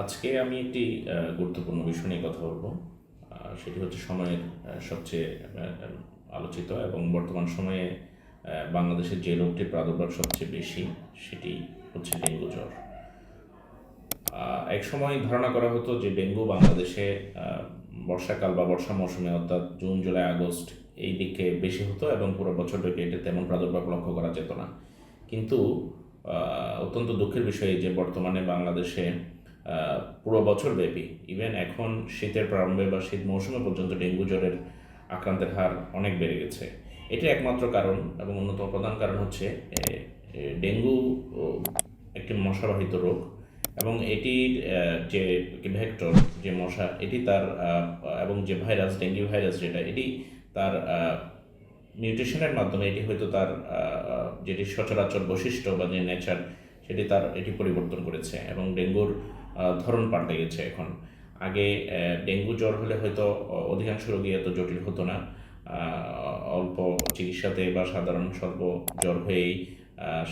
আজকে আমি একটি গুরুত্বপূর্ণ বিষয় নিয়ে কথা বলব। সেটি হচ্ছে সময়ের সবচেয়ে আলোচিত এবং বর্তমান সময়ে বাংলাদেশের যে রোগটির প্রাদুর্ভাব সবচেয়ে বেশি, সেটি হচ্ছে ডেঙ্গু জ্বর। এক সময় ধারণা করা হতো যে ডেঙ্গু বাংলাদেশে বর্ষাকাল বা বর্ষা মৌসুমে, অর্থাৎ জুন, জুলাই, আগস্ট, এই দিকে বেশি হতো এবং পুরো বছর ব্যাপী এটা তেমন প্রাদুর্ভাব লক্ষ্য করা যেত না। কিন্তু অত্যন্ত দুঃখের বিষয় যে বর্তমানে বাংলাদেশে পুরো বছর ব্যাপী ইভেন এখন শীতের প্রারম্ভে বা শীত মৌসুমে পর্যন্ত ডেঙ্গু জ্বরের আক্রান্তের হার অনেক বেড়ে গেছে। এটি একমাত্র কারণ এবং অন্যতম প্রধান কারণ হচ্ছে ডেঙ্গু একটি মশাবাহিত রোগ এবং এটির যে ভেক্টর, যে মশা, এটি তার এবং যে ভাইরাস, ডেঙ্গি ভাইরাস যেটা, এটি তার মিউটেশনের মাধ্যমে এটি হয়তো তার যেটি সচরাচর বৈশিষ্ট্য বা যে নেচার, সেটি তার, এটি পরিবর্তন করেছে এবং ডেঙ্গুর ধরন পাল্টে গেছে এখন। আগে ডেঙ্গু জ্বর হলে হয়তো অধিকাংশ রোগী এত জটিল হতো না। অল্প চিকিৎসাতে বা সাধারণ স্বল্প জ্বর হয়েই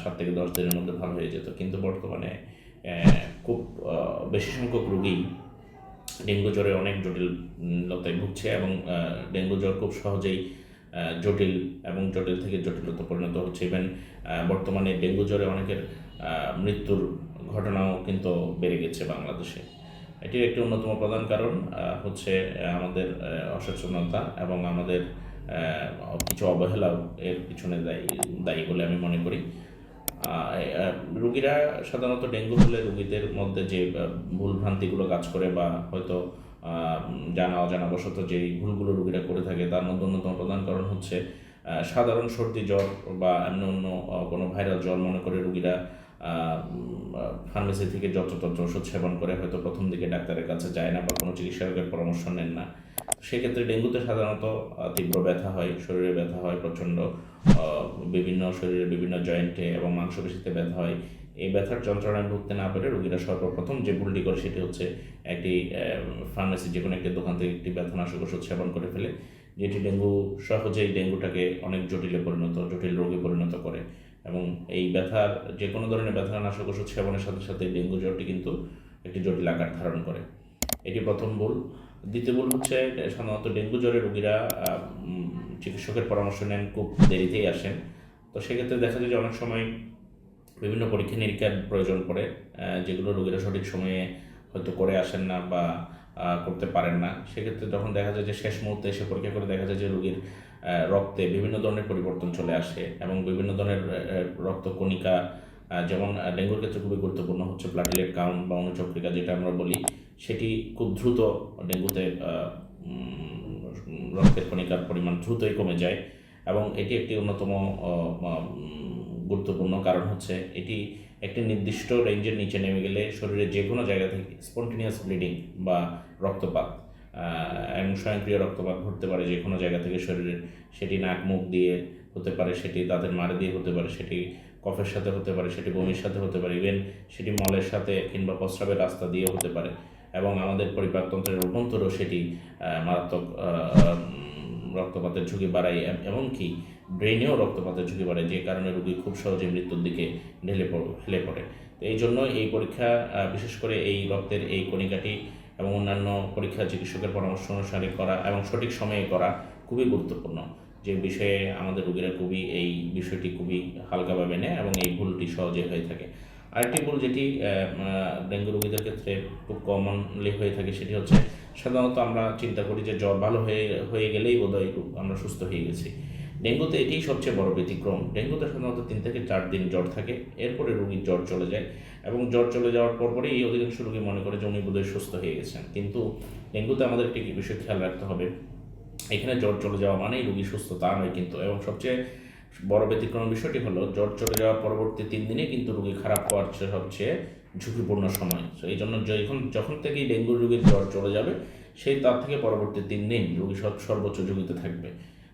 সাত থেকে দশ দিনের মধ্যে ভালো হয়ে যেত। কিন্তু বর্তমানে খুব বেশি সংখ্যক রোগী ডেঙ্গু জ্বরে অনেক জটিলতায় ভুগছে এবং ডেঙ্গু জ্বর খুব সহজেই জটিল এবং জটিল থেকে জটিলতা পরিণত হচ্ছে। ইভেন বর্তমানে ডেঙ্গু জ্বরে অনেকের মৃত্যুর ঘটনাও কিন্তু বেড়ে গেছে বাংলাদেশে। এটির একটি অন্যতম প্রধান কারণ হচ্ছে আমাদের অসচেতনতা এবং আমাদের কিছু অবহেলাও এর পিছনে দায়ী দায়ী বলে আমি মনে করি। রুগীরা সাধারণত ডেঙ্গু হলে রুগীদের মধ্যে যে আহ, ভুল ভ্রান্তিগুলো কাজ করে বা হয়তো জানা অজানা বশত যে ভুলগুলো রুগীরা করে থাকে তার মধ্যে অন্যতম প্রধান কারণ হচ্ছে সাধারণ সর্দি, জ্বর বা অন্য অন্য কোনো ভাইরাল জ্বর মনে করে রুগীরা ফার্মেসি থেকে যত্রতত্র ওষুধ সেবন করে হয়তো প্রথম দিকে ডাক্তারের কাছে যায় না বা কোনো চিকিৎসকের পরামর্শ নেন না। সেক্ষেত্রে ডেঙ্গুতে সাধারণত তীব্র ব্যথা হয়, শরীরে ব্যথা হয় প্রচণ্ড বিভিন্ন শরীরের বিভিন্ন জয়েন্টে এবং মাংসপেশিতে ব্যথা হয় এই ব্যথার যন্ত্রণায় ভুগতে না পেরে রোগীরা সর্বপ্রথম যে ভুলটি করে সেটি হচ্ছে একটি ফার্মেসি যে কোনো একটি দোকান থেকে একটি ব্যথানাশক ওষুধ সেবন করে ফেলে, যেটি ডেঙ্গু, সহজেই ডেঙ্গুটাকে অনেক জটিলে পরিণত, জটিল রোগে পরিণত করে। এবং এই ব্যথার যে কোনো ধরনের ব্যথানাশক ওষুধ সেবনের সাথে সাথে ডেঙ্গু জ্বরটি কিন্তু একটি জটিল আকার ধারণ করে। এটি প্রথম ভুল। দ্বিতীয় ভুল হচ্ছে, সাধারণত ডেঙ্গু জ্বরে রোগীরা চিকিৎসকের পরামর্শ নেন, খুব দেরিতেই আসেন। তো সেক্ষেত্রে দেখা যায় যে অনেক সময় বিভিন্ন পরীক্ষা নিরীক্ষার প্রয়োজন পড়ে যেগুলো রোগীরা সঠিক সময়ে হয়তো করে আসেন না বা করতে পারেন না। সেক্ষেত্রে যখন দেখা যায় যে শেষ মুহূর্তে এসে পরীক্ষা করে দেখা যায় যে রোগীর রক্তে বিভিন্ন ধরনের পরিবর্তন চলে আসে এবং বিভিন্ন ধরনের রক্ত কণিকা যেমন ডেঙ্গুর ক্ষেত্রে খুবই গুরুত্বপূর্ণ হচ্ছে প্লাটিলেট কাউন্ট বা অনুচক্রিকা যেটা আমরা বলি। সেটি খুব দ্রুত ডেঙ্গুতে রক্তের কণিকার পরিমাণ দ্রুতই কমে যায় এবং এটি একটি অন্যতম গুরুত্বপূর্ণ কারণ হচ্ছে এটি একটি নির্দিষ্ট রেঞ্জের নিচে নেমে গেলে শরীরের যে কোনো জায়গা থেকে স্পন্টিনিয়াস ব্লিডিং বা রক্তপাত এবং স্বয়ংক্রিয় রক্তপাত ঘটতে পারে যে কোনো জায়গা থেকে শরীরের। সেটি নাক, মুখ দিয়ে হতে পারে, সেটি দাঁতের মারে দিয়ে হতে পারে, সেটি কফের সাথে হতে পারে, সেটি বমির সাথে হতে পারে, ইভেন সেটি মলের সাথে কিংবা প্রস্রাবের রাস্তা দিয়ে হতে পারে। এবং আমাদের পরিপাকতন্ত্রের অভ্যন্তরেও সেটি মারাত্মক রক্তপাতের ঝুঁকি বাড়ায়, এম- এমনকি ব্রেনেও রক্তপাতের ঝুঁকি বাড়ায়, যে কারণে রোগী খুব সহজে মৃত্যুর দিকে ঢেলে পড় হেলে পড়ে। তো এই জন্য এই পরীক্ষা বিশেষ করে এই রক্তের এই কণিকাটি এবং অন্যান্য পরীক্ষা চিকিৎসকের পরামর্শ অনুসারে করা এবং সঠিক সময়ে করা খুবই গুরুত্বপূর্ণ। যে বিষয়ে আমাদের রোগীরা খুবই, এই বিষয়টি খুবই হালকাভাবে নেয় এবং এই ভুলটি সহজে হয়ে থাকে। আরেকটি ভুল যেটি ডেঙ্গু রোগীদের ক্ষেত্রে খুব কমনলি হয়ে থাকে সেটি হচ্ছে সাধারণত আমরা চিন্তা করি যে জ্বর ভালো হয়ে হয়ে গেলেই বোধহয় আমরা সুস্থ হয়ে গেছি। ডেঙ্গুতে এটিই সবচেয়ে বড় ব্যতিক্রম। ডেঙ্গুতে সাধারণত তিন থেকে চার দিন জ্বর থাকে, এরপরে রোগীর জ্বর চলে যায় এবং জ্বর চলে যাওয়ার পর পরেই এই অধিকাংশ রোগী মনে করে যে উনি বোধহয় সুস্থ হয়ে গেছেন। কিন্তু ডেঙ্গুতে আমাদের একটি বিষয় খেয়াল রাখতে হবে, এখানে জ্বর চলে যাওয়া মানেই রোগী সুস্থ তা নয় কিন্তু, এবং সবচেয়ে বড় ব্যতিক্রম বিষয়টি হলো, জ্বর চলে যাওয়ার পরবর্তী তিন দিনে কিন্তু রোগী খারাপ হওয়ার সবচেয়ে ঝুঁকিপূর্ণ সময়। তো এই জন্য যখন যখন থেকেই ডেঙ্গু রোগীর জ্বর চলে যাবে, সেই তার থেকে পরবর্তী তিন দিন রোগী সব, সর্বোচ্চ ঝুঁকিতে থাকবে।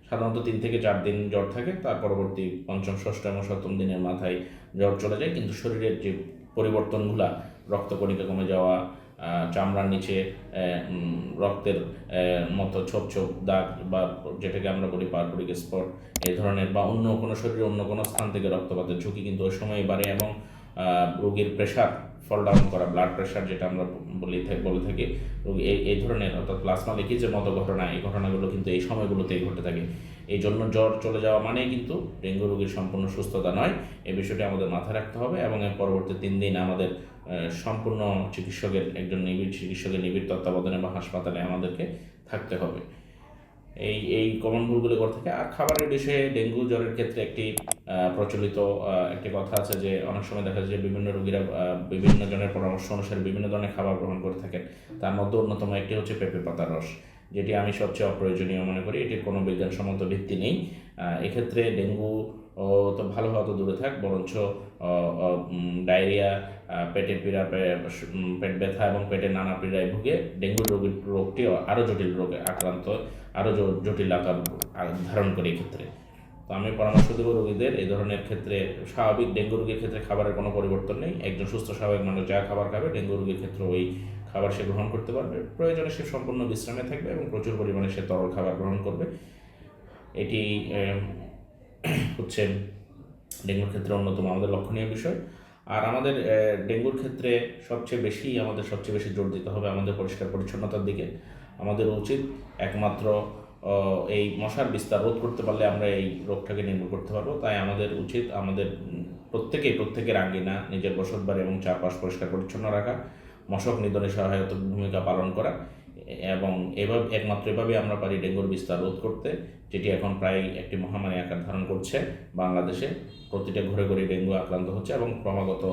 সাধারণত তিন থেকে চার দিন জ্বর থাকে, তার পরবর্তী পঞ্চম, ষষ্ঠ এবং সপ্তম দিনের মাথায় জ্বর চলে যায়, কিন্তু শরীরের যে পরিবর্তনগুলা, রক্তকণিকা কমে যাওয়া চামড়ার নিচে রক্তের মতো ছোপ ছোপ দাগ বা যেটাকে আমরা বলি পারপরিক স্পট, এই ধরনের বা অন্য কোনো শরীরের অন্য কোনো স্থান থেকে রক্তপাতের ঝুঁকি কিন্তু ওই সময় বাড়ে এবং রোগীর প্রেশার ফল ডাউন করা ব্লাড প্রেশার যেটা আমরা বলি বলে থাকি, রোগী এই এই ধরনের অর্থাৎ প্লাজমা লিকেজের মতো ঘটনা, এই ঘটনাগুলো কিন্তু এই সময়গুলোতেই ঘটে থাকে। এই জন্য জ্বর চলে যাওয়া মানেই কিন্তু ডেঙ্গু রোগীর সম্পূর্ণ সুস্থতা নয়। এই বিষয়টি আমাদের মাথায় রাখতে হবে এবং এর পরবর্তী তিন দিন আমাদের সম্পূর্ণ চিকিৎসকের, একজন নিবিড় চিকিৎসকের নিবিড় তত্ত্বাবধানে বা হাসপাতালে আমাদেরকে থাকতে হবে। এই এই কমন ভুলগুলো করে থাকে। আর খাবারের বিষয়ে ডেঙ্গু জ্বরের ক্ষেত্রে একটি প্রচলিত একটি কথা আছে যে অনেক সময় দেখা যায় যে বিভিন্ন রোগীরা বিভিন্ন জনের পরামর্শ অনুসারে বিভিন্ন ধরনের খাবার গ্রহণ করে থাকেন। তার মধ্যে অন্যতম একটি হচ্ছে পেঁপে পাতার রস। যেটি আমি সবচেয়ে অপ্রয়োজনীয় মনে করি, এটির কোনো বিজ্ঞানসম্মত ভিত্তি নেই। এক্ষেত্রে ডেঙ্গু তো ভালো হওয়া তো দূরে থাক, বরঞ্চ ডায়রিয়া পেটের পীড়া পেট ব্যথা এবং পেটের নানা পীড়ায় ভুগে ডেঙ্গু রোগীর রোগটি আরও জটিল রোগে আক্রান্ত, আরও জটিল আকার ধারণ করে এক্ষেত্রে। তো আমি পরামর্শ দেবো রোগীদের, এই ধরনের ক্ষেত্রে স্বাভাবিক ডেঙ্গু রোগীর ক্ষেত্রে খাবারের কোনো পরিবর্তন নেই। একজন সুস্থ, স্বাভাবিক মানুষ যা খাবার খাবে, ডেঙ্গু রোগীর ক্ষেত্রে ওই খাবার সে গ্রহণ করতে পারবে। প্রয়োজনে সে সম্পূর্ণ বিশ্রামে থাকবে এবং প্রচুর পরিমাণে সে তরল খাবার গ্রহণ করবে। এটি হচ্ছে ডেঙ্গুর ক্ষেত্রে অন্যতম আমাদের লক্ষণীয় বিষয়। আর আমাদের ডেঙ্গুর ক্ষেত্রে সবচেয়ে বেশি আমাদের সবচেয়ে বেশি জোর দিতে হবে আমাদের পরিষ্কার পরিচ্ছন্নতার দিকে। আমাদের উচিত একমাত্র এই মশার বিস্তার রোধ করতে পারলে আমরা এই রোগটাকে নির্মূল করতে পারব। তাই আমাদের উচিত আমাদের প্রত্যেকেই প্রত্যেকের আঙ্গিনা, নিজের বসতবার এবং চারপাশ পরিষ্কার পরিচ্ছন্ন রাখা। মশক নিধনে সহায়তা ভূমিকা পালন করা এবং এভাবে, একমাত্র এভাবে আমরা পারি ডেঙ্গুর বিস্তার রোধ করতে, যেটি এখন প্রায় একটি মহামারী আকার ধারণ করছে বাংলাদেশে। প্রতিটা ঘরে ঘরে ডেঙ্গু আক্রান্ত হচ্ছে এবং ক্রমাগত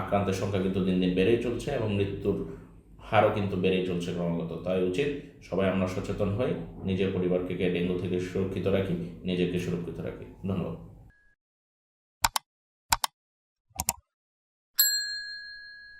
আক্রান্তের সংখ্যা কিন্তু দিন দিন বেড়েই চলছে এবং মৃত্যুর হারও কিন্তু বেড়েই চলছে ক্রমাগত। তাই উচিত সবাই আমরা সচেতন হই, নিজের পরিবারকে ডেঙ্গু থেকে সুরক্ষিত রাখি, নিজেকে সুরক্ষিত রাখি। ধন্যবাদ।